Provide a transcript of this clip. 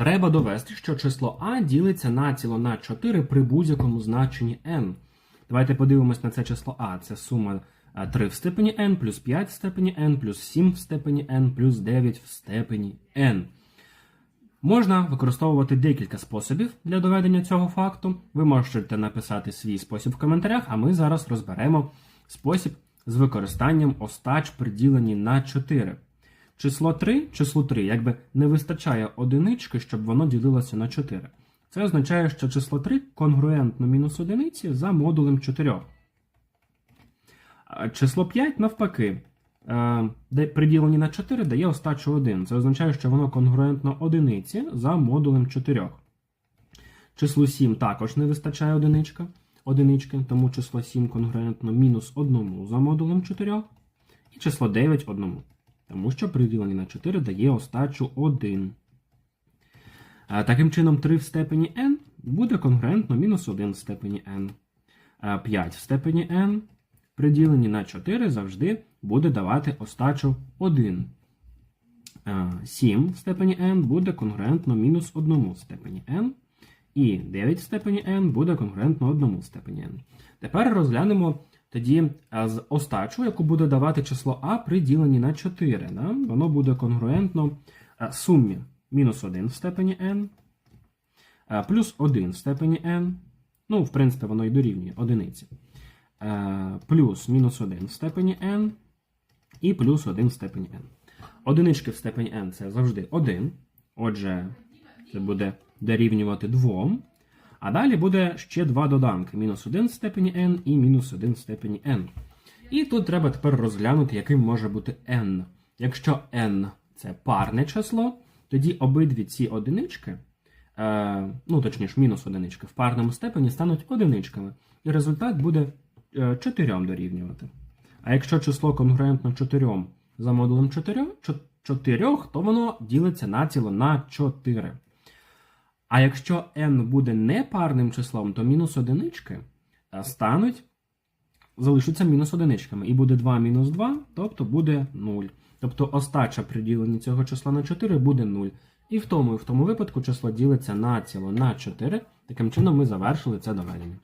Треба довести, що число а ділиться націло на 4 при будь-якому значенні n. Давайте подивимось на це число а. Це сума е, 3 в степені n, плюс 5 в степені n, плюс 7 в степені n, плюс 9 в степені n. Можна використовувати декілька способів для доведення цього факту. Ви можете написати свій спосіб в коментарях, а ми зараз розберемо спосіб з використанням остач при діленні на 4. Число 3, числу 3, якби не вистачає одинички, щоб воно ділилося на 4. Це означає, що число 3 конгруентно мінус одиниці за модулем 4. Число 5 навпаки, е, де при діленні на 4 дає остачу 1. Це означає, що воно конгруентно одиниці за модулем 4. Числу 7 також не вистачає одиничка, одинички, тому число 7 конгруентно мінус 1 за модулем 4. І число 9 1. Тому що при діленні на 4 дає остачу 1. А, Таким чином, 3 в степені n буде конгруентно мінус 1 в степені n. А 5 в степені n при діленні на 4 завжди буде давати остачу 1. А, 7 в степені n буде конгруентно мінус 1 в степені n. І 9 в степені n буде конгруентно 1 в степені n. Тепер розглянемо тоді з остачу, яку буде давати число а при діленні на 4. Да? Воно буде конгруентно сумі мінус 1 в степені n, плюс 1 в степені n. Ну, в принципі, воно і дорівнює одиниці. Плюс мінус 1 в степені n і плюс 1 в степені n. Одинички в степені n це завжди 1. Отже, це буде дорівнювати 2. А далі буде ще два доданки: мінус 1 в степені n і мінус 1 в степені n. І тут треба тепер розглянути, яким може бути n. Якщо n це парне число, тоді обидві ці одинички, е, ну точніше, мінус одинички в парному степені стануть одиничками. І результат буде е, 4 дорівнювати. А якщо число конгруентно 4 за модулем 4, 4 то воно ділиться націло на 4. А якщо n буде непарним числом, то мінус одинички е, стануть, залишаться мінус одиничками. І буде 2 мінус 2, тобто буде 0. Тобто остача при діленні цього числа на 4 буде 0. І в тому, і в тому випадку число ділиться на ціло на 4. Таким чином ми завершили це доведення.